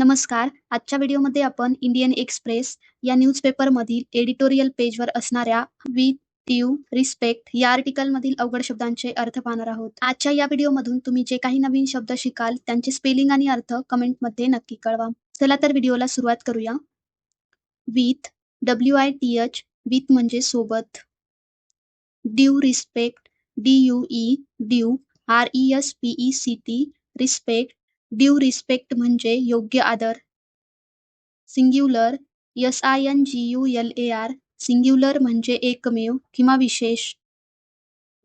नमस्कार. आजच्या व्हिडिओमध्ये आपण इंडियन एक्सप्रेस या न्यूजपेपरमधील एडिटोरियल पेजवर असणाऱ्या विथ ड्यू रिस्पेक्ट या आर्टिकलमधील अवघड शब्दांचे अर्थ पाहणार आहोत. आजच्या या व्हिडिओमधून तुम्ही जे काही नवीन शब्द शिकाल त्यांचे स्पेलिंग आणि अर्थ कमेंटमध्ये नक्की कळवा. चला तर व्हिडिओला सुरुवात करूया. With W I T H with म्हणजे सोबत. Due respect D U E due R E S P E C T respect due respect म्हणजे योग्य आदर. Singular S I N G U L A R singular म्हणजे एकमेव किंवा विशेष.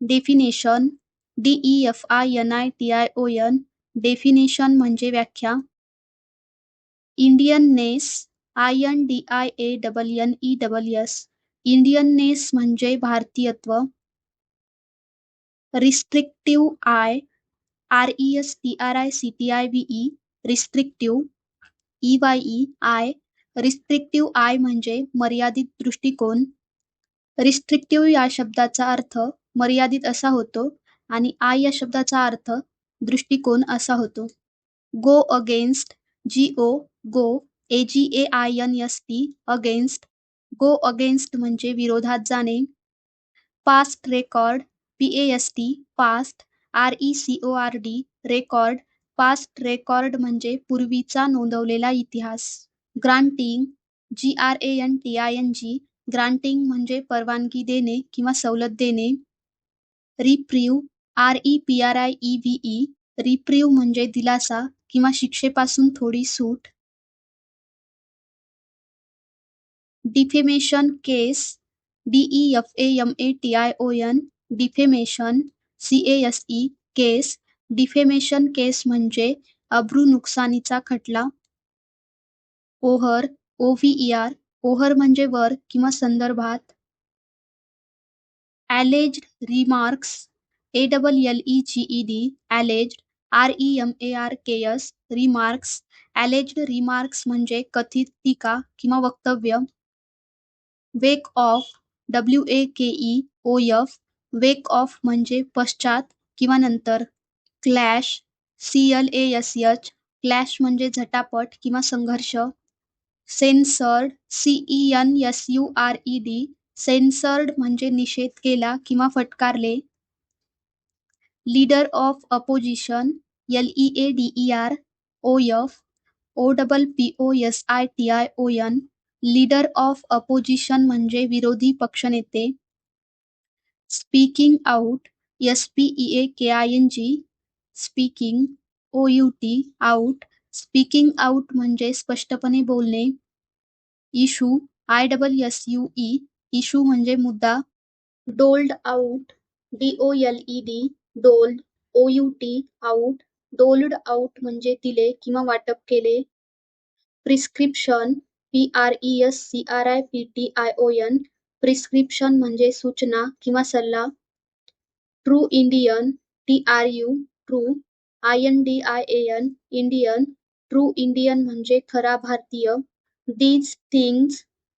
Definition D E F I N I T I O N definition म्हणजे व्याख्या. Indianness I N D I A double N E double S Indianness म्हणजे भारतीयत्व. Restrictive I R E S T R I C T I V E restrictive E Y E I restrictive I म्हणजे मर्यादित दृष्टिकोन. Restrictive या शब्दाचा अर्थ मर्यादित असा होतो आणि आय या शब्दाचा अर्थ दृष्टिकोन असा होतो. Go against G O go A G A I N S T against go against म्हणजे विरोधात जाणे. Past record P A S T past R E C O R D record past record म्हणजे पूर्वीचा नोंदवलेला इतिहास. Granting G R A N T I N G granting म्हणजे परवानगी देणे किंवा सवलत देणे. Reprieve R E P R I E V E reprieve म्हणजे दिलासा किंवा शिक्षेपासून थोडी सूट. Defamation case D E F A M A T I O N defamation C A S E case defamation case म्हणजे अब्रू नुकसानीचा खटला. ओहर ओ व्ही ई आर ओहर म्हणजे वर किंवा संदर्भात. Alleged remarks A double L E G E D allege R E M A R K S remarks alleged remarks म्हणजे कथित टीका किंवा वक्तव्य. Wake of W A K E O F wake of म्हणजे पश्चात किंवा नंतर. Clash C L A S H clash म्हणजे झटापट किंवा संघर्ष. Censured C E N S U R E D censured म्हणजे निषेध केला किंवा फटकारले. Leader of opposition L E A D E R O F O double P O S I T I O N leader of opposition म्हणजे विरोधी पक्षनेते. Speaking out S P E A K I N G speaking O U T out speaking out म्हणजे स्पष्टपणे बोलणे. Issue I double S U E issue म्हणजे मुद्दा. Doled out D O L E D doled O U T out doled out म्हणजे दिले किंवा वाटप केले. Prescription P R E S C R I P T I O N prescription म्हणजे सूचना किंवा सल्ला. True Indian T R U true I N D I A N Indian true Indian म्हणजे खरा भारतीय. These things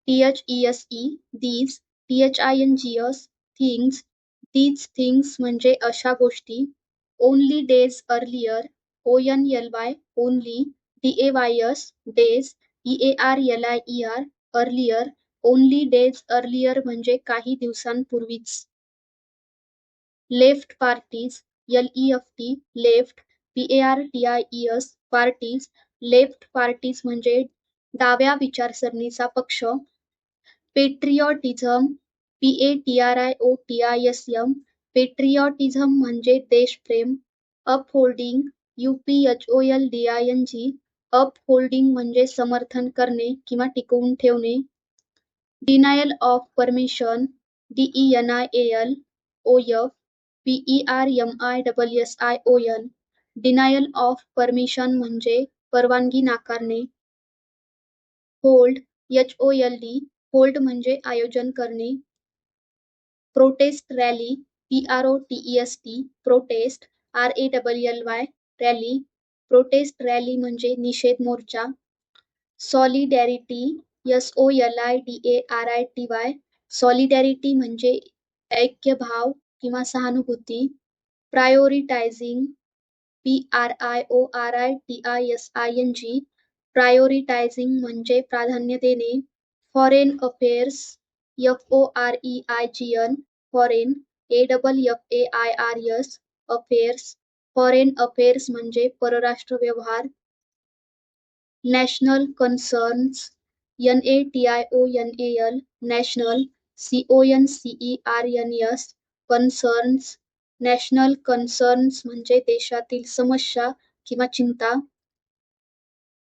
T H E S E these T H I N G S things these things म्हणजे अशा गोष्टी. Only days earlier O N L Y only D A Y S days E A R L I E R earlier only days earlier म्हणजे काही दिवसांपूर्वीच. Left parties L E F T left P A R T I E S parties left parties म्हणजे डाव्या विचारसरणीचा पक्ष. Patriotism P A T R I O T I S M patriotism म्हणजे देशप्रेम. Upholding U P H O L D I N G upholding म्हणजे समर्थन करणे किंवा टिकवून ठेवणे. I double S I O N denial of permission म्हणजे परवानगी नाकारणे. Hold H O L D hold म्हणजे आयोजन करणे. Protest rally P R O T E S T protest R A double L Y rally protest rally म्हणजे निषेध मोर्चा. Solidarity S O L I D A R I T Y solidarity म्हणजे ऐक्यभाव किंवा सहानुभूती. Prioritising P R I O R I T I S I N G prioritising म्हणजे प्राधान्य देणे foreign affairs F O R E I G N foreign A double F A I R S affairs foreign affairs म्हणजे परराष्ट्र व्यवहार national concerns N A T I O N A L national C O N C E R N S concerns national concerns म्हणजे देशातील समस्या किंवा चिंता.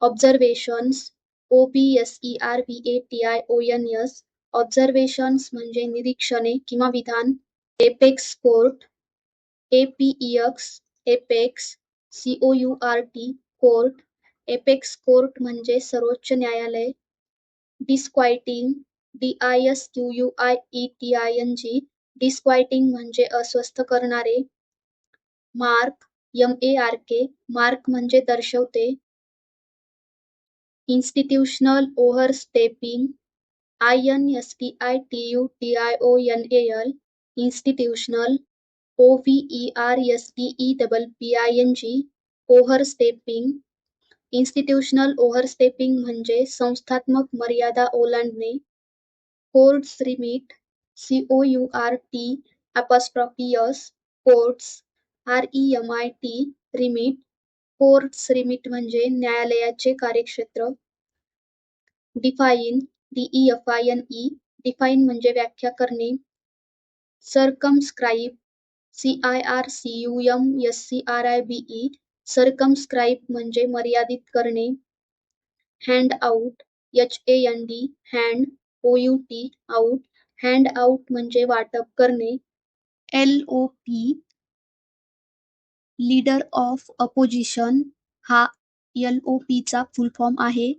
Observations O B S E R B A T I O N S observations म्हणजे निरीक्षणे किंवा विधान. Apex court A P E X apex C O U R T court apex court म्हणजे सर्वोच्च न्यायालय. Disquieting D I S Q U I E T I N G disquieting म्हणजे अस्वस्थ करणारे. Mark M A R K mark म्हणजे दर्शवते. Institutional overstepping I N S T I T U T I O N A L institutional O V E R S T E double P I N G overstepping institutional overstepping म्हणजे संस्थात्मक मर्यादा ओलांडणे. Courts remit C O U R T apostrophe S courts R E M I T remit courts remit म्हणजे न्यायालयाचे कार्यक्षेत्र. Define D E F I N E define म्हणजे व्याख्या करणे. सरकमस्क्राईब C I सरकमस्क्राईब म्हणजे मर्यादित करणे. Hand out H A N D hand O U T out hand out म्हणजे वाटप करणे. L O P leader of opposition हा एल ओ पीचा फुल फॉर्म आहे.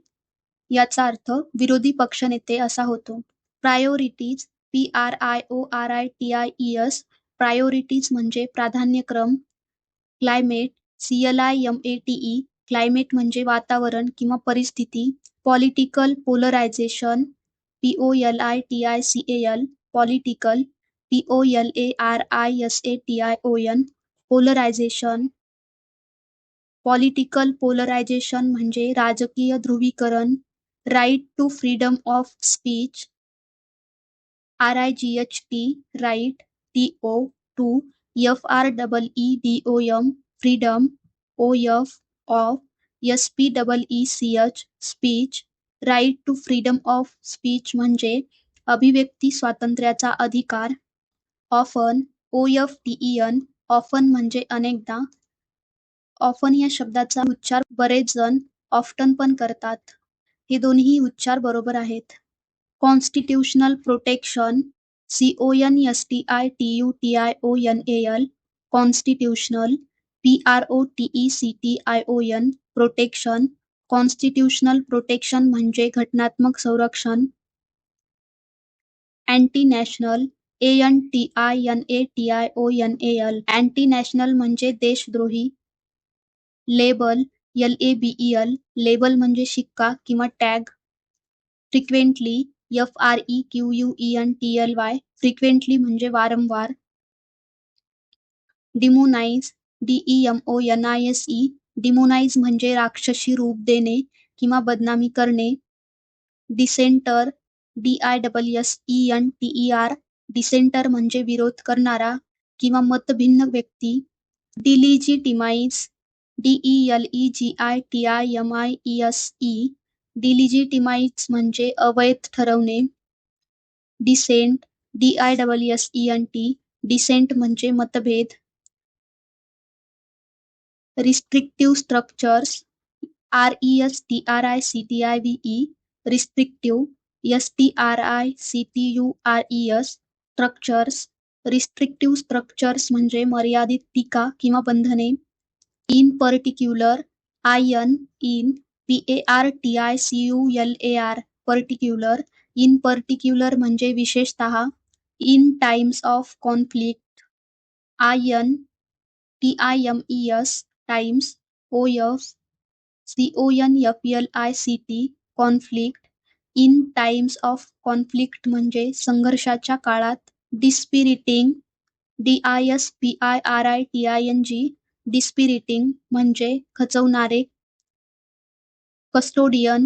याचा अर्थ विरोधी पक्षनेते असा होतो. Priorities P R I O R I T I E S priorities म्हणजे प्राधान्यक्रम climate C L I M A T E climate म्हणजे वातावरण किंवा परिस्थिती political polarisation P O L I T I C A L political P O L A R I S A T I O N polarisation political polarisation म्हणजे राजकीय ध्रुवीकरण right to freedom of speech R I G H T right T O to F R double E D O M freedom O F of S P double E C H speech right to freedom of speech म्हणजे अभिव्यक्ती स्वातंत्र्याचा अधिकार. Often O F T E N often म्हणजे अनेकदा. Often या शब्दाचा उच्चार बरेच जण ऑफ्टन पण करतात. हे दोन्ही उच्चार बरोबर आहेत. Constitutional protection C O N S T I T U T I O N A L constitutional P R O T E C T I O N protection constitutional protection म्हणजे घटनात्मक संरक्षण. Anti national A N T I N A T I O N A L anti national म्हणजे देशद्रोही. Label L A B E L label म्हणजे शिक्का किंवा tag frequently F R E Q U E N T L Y frequently म्हणजे वारंवार. Demonise D E M O N I S E N I S E demonise म्हणजे राक्षसी रूप देणे किंवा बदनामी करणे. Dissenter D I double S E N T E R dissenter म्हणजे विरोध करणारा किंवा मतभिन्न व्यक्ती. Delegitimise D E L E G I T I M I E S E delegitimise म्हणजे अवैध ठरवणे. Dissent D I double S E N T dissent म्हणजे मतभेद. Restrictive structures R E S T R I C T I V E restrictive S T R U C T U R E S structures restrictive structures म्हणजे मर्यादित टीका किंवा बंधने. In particular I N in P A R T I C U L A R particular in particular म्हणजे विशेषतः in times of conflict I N T I M E S times O F C O N F L I C T conflict in times of conflict म्हणजे संघर्षाच्या काळात dispiriting D I S P I R I T I N G dispiriting म्हणजे खचवणारे. Custodian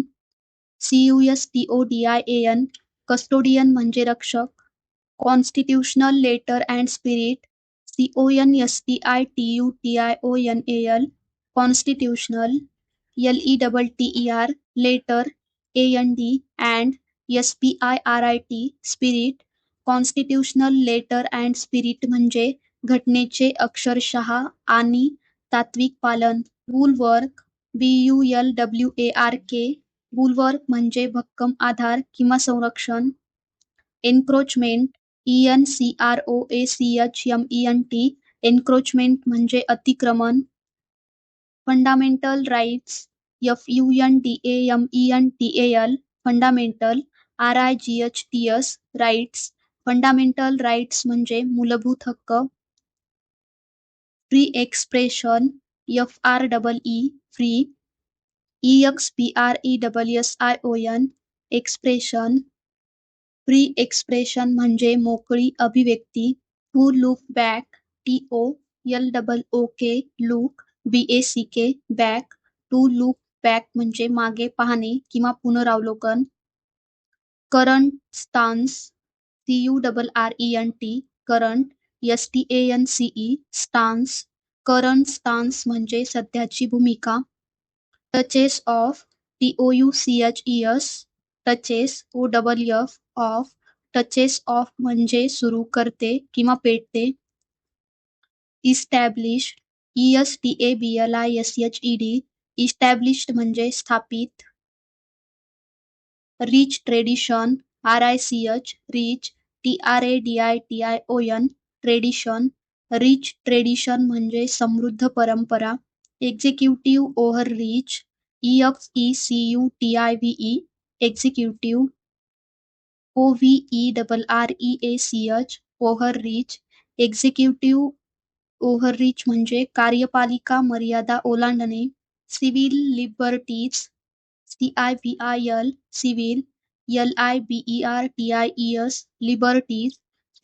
C U S T O D I A N custodian म्हणजे रक्षक. Constitutional letter and spirit T O N S T I T U T I O N A L constitutional L E double T E R letter A N D and S P I R I T spirit constitutional letter and spirit म्हणजे घटनेचे अक्षरशः आणि तात्विक पालन. Bulwark B U L W A R K bulwark म्हणजे भक्कम आधार किंवा संरक्षण एन्क्रोचमेंट ई-एन-सी-आर-ओ-ए-सी-एच-एम-ई-एन-टी एनक्रोचमेंट म्हणजे अतिक्रमण. Fundamental rights एफ-यू-एन-टी-ए-एम-ई-एन-टी-ए-एल fundamental आर-आय-जी-एच-टी-एस rights fundamental rights म्हणजे मूलभूत हक्क. Free expression F-R double E free ई-एक्स-पी-आर-ई-डबल-एस-आय-ओ-एन expression free expression म्हणजे मोकळी अभिव्यक्ती. To look back T O L double O K look B A C K back to look back म्हणजे मागे पाहणे किंवा पुनरावलोकन. Current stance C U double R E N T current S T A N C E stance current stance म्हणजे सध्याची भूमिका. Touches off T O U C H E S touches O double F off touches off म्हणजे सुरू करते किंवा पेटते. Establish E S T A B L I S H E D established म्हणजे स्थापित. Rich tradition R I C H rich T R A D I T I O N tradition rich tradition म्हणजे समृद्ध परंपरा. Executive overreach E F E C U T I V E executive O V E double R E A C H overreach executive reach म्हणजे कार्यपालिका मर्यादा ओलांडणे civil liberties C I V I L civil L I B E R T I E S liberties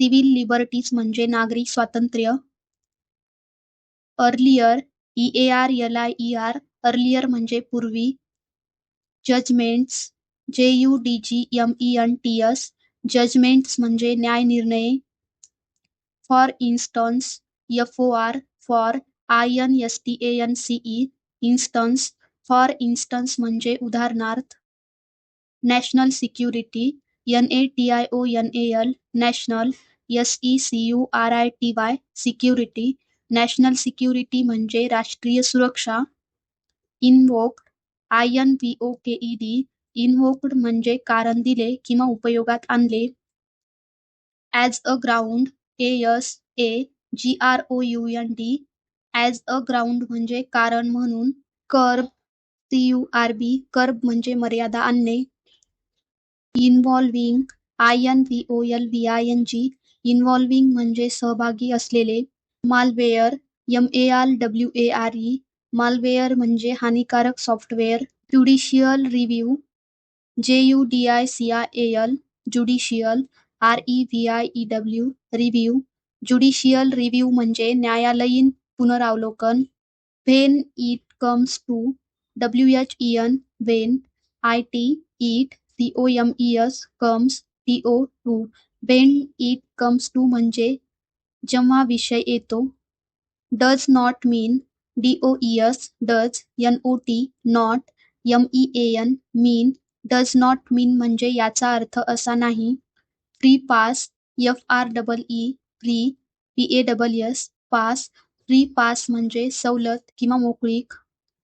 civil liberties म्हणजे नागरिक स्वातंत्र्य. Earlier E A R L I E R earlier म्हणजे पूर्वी. Judgments J U D G M E N T S judgments म्हणजे न्याय निर्णय. For instance F O R for I N S T A N C E instance for instance म्हणजे उदाहरणार्थ national security N A T I O N A L national S E C U R I T Y security national security म्हणजे राष्ट्रीय सुरक्षा. Invoke I N V O K E D invoked म्हणजे कारण दिले किंवा उपयोगात आणले. As a ground A S A G R O U N D as a ground म्हणजे कारण म्हणून curb C U R B curb म्हणजे मर्यादा आणणे. Involving I N V O L V I N G involving म्हणजे सहभागी असलेले. Malware M A R W A R E malware म्हणजे हानिकारक software judicial review J U D I C I A L judicial R E V I E W review judicial review म्हणजे न्यायालयीन पुनरावलोकन. When it comes to W H E N when I T it C O M E S comes T O to when it comes to म्हणजे जेव्हा विषय येतो. Does not mean D O E S does N O T not M E A N mean does not mean म्हणजे याचा अर्थ असा नाही. Free pass F R double E free P A double S pass free pass म्हणजे सवलत किंवा मोकळीक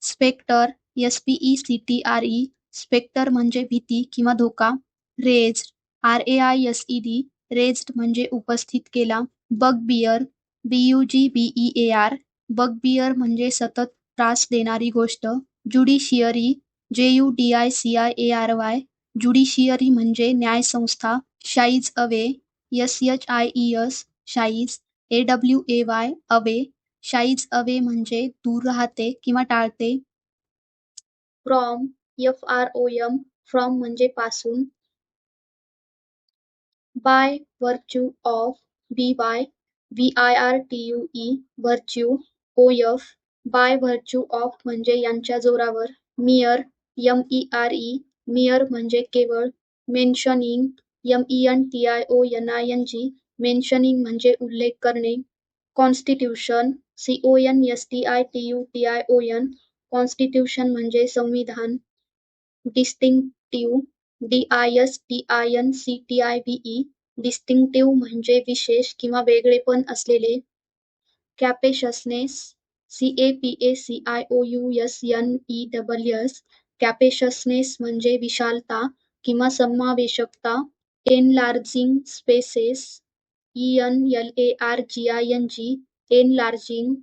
spectre S P E C T R E spectre म्हणजे भीती किंवा धोका. Raise R A I S E D raised म्हणजे उपस्थित केला. Bugbear B U G B E A R bugbear म्हणजे सतत त्रास देणारी गोष्ट. Judiciary J U D I C I A R Y judiciary म्हणजे न्यायसंस्था shies away S H I E S shies A W A Y away shies away म्हणजे दूर राहते किंवा टाळते. From F R O M from म्हणजे पासून. By virtue of B Y V I R T U E virtue O F by virtue of म्हणजे यांच्या जोरावर. Mere M E R E mere म्हणजे केवळ mentioning M E N T I O N I N G mentioning म्हणजे उल्लेख करणे constitution C O N S T I T U T I O N constitution म्हणजे संविधान distinctive D I S T I N C T I B E distinctive म्हणजे विशेष किंवा वेगळेपण असलेले capaciousness C A P A C I O U S N E double S capaciousness म्हणजे विशालता किंवा समावेशकता. Enlarging spaces E N L A R G I N G enlarging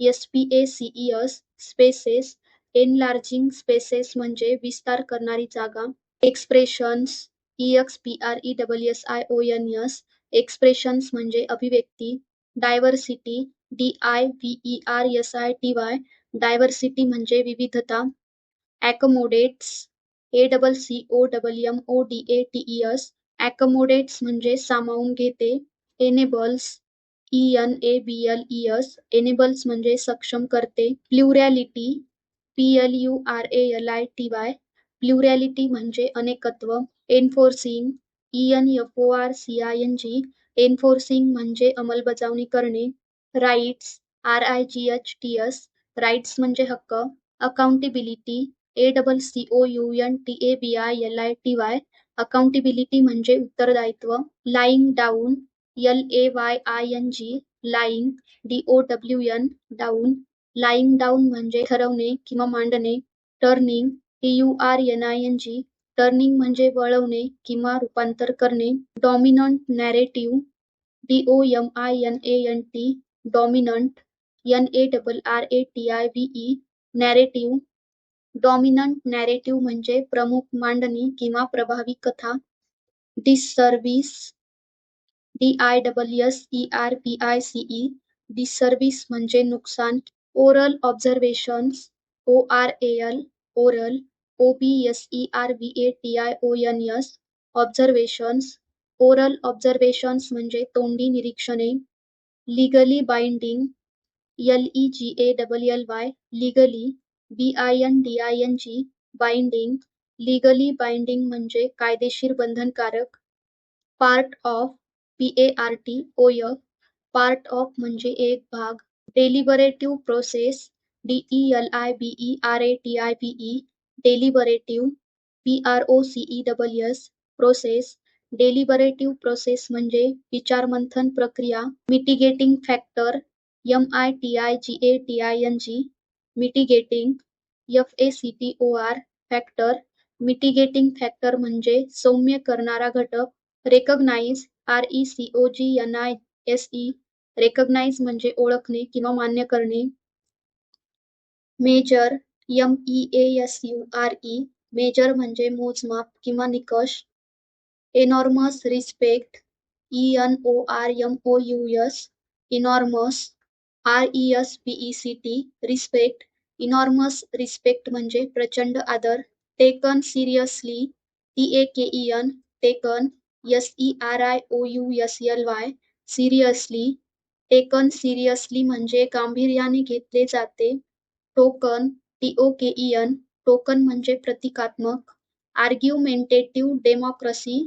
S P A C E S spaces enlarging spaces म्हणजे विस्तार करणारी जागा. Expressions E X P R E double S I O N S expressions म्हणजे अभिव्यक्ती. Diversity D I V E R S I T Y diversity म्हणजे विविधता. Accommodates A double C O double M O D A T E S accommodates म्हणजे सामावून घेते. Enables E N A B L E S enables म्हणजे सक्षम करते. Plurality P L U R A L I T Y plurality म्हणजे अनेकत्व. Enforcing E N F O R C I N G enforcing म्हणजे अंमलबजावणी करणे. Rights R I G H T S rights म्हणजे हक्क. Accountability A double C O U N T A B I L I T Y accountability म्हणजे उत्तरदायित्व. Laying down L A Y I N G laying D O W N down laying down म्हणजे ठरवणे किंवा मांडणे. Turning T U R N I N G turning म्हणजे वळवणे किंवा रूपांतर करणे. Dominant narrative D O M I N A N T dominant N A double R A T I V E narrative dominant narrative म्हणजे प्रमुख मांडणी किंवा प्रभावी कथा. Disservice D I double S E R P I C E disservice म्हणजे नुकसान. Oral observations O R A L oral O B S E R V A T I O N S observations oral observations म्हणजे तोंडी निरीक्षणे. Legally binding L E G A double L Y legally B I N D I N G binding legally binding म्हणजे कायदेशीर बंधनकारक part of P A R T part of म्हणजे एक भाग deliberative process D E L I B E R A T I B E deliberative P R O C E double S process deliberative process म्हणजे विचारमंथन प्रक्रिया mitigating factor M I T I G A T I N G mitigating F A C T O R factor mitigating factor म्हणजे सौम्य करणारा घटक. Recognise R E C O G N I S E recognise म्हणजे ओळखणे किंवा मान्य करणे. Measure M E A S U R E measure म्हणजे मोजमाप किंवा निकष. Enormous respect E N O R M O U S enormous R E S P E C T respect enormous respect म्हणजे प्रचंड आदर taken seriously T A K E N taken S E R I O U S L Y seriously taken seriously म्हणजे गांभीर्याने घेतले जाते token T O K E N token म्हणजे प्रतिकात्मक argumentative democracy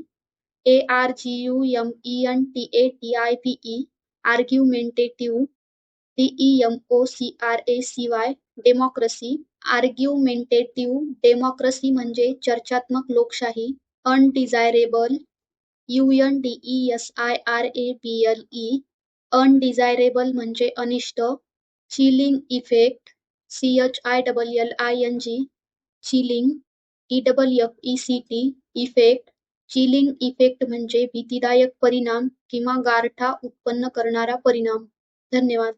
A R G U M E N T A T I P E argumentative D E M O C R A C Y argumentative democracy म्हणजे चर्चात्मक लोकशाही undesirable U N S I R A B L E undesirable म्हणजे अनिष्ट chilling effect C H I double L I N G chilling E double F E C T effect chilling effect म्हणजे भीतीदायक परिणाम किंवा गारठा उत्पन्न करणारा परिणाम. धन्यवाद.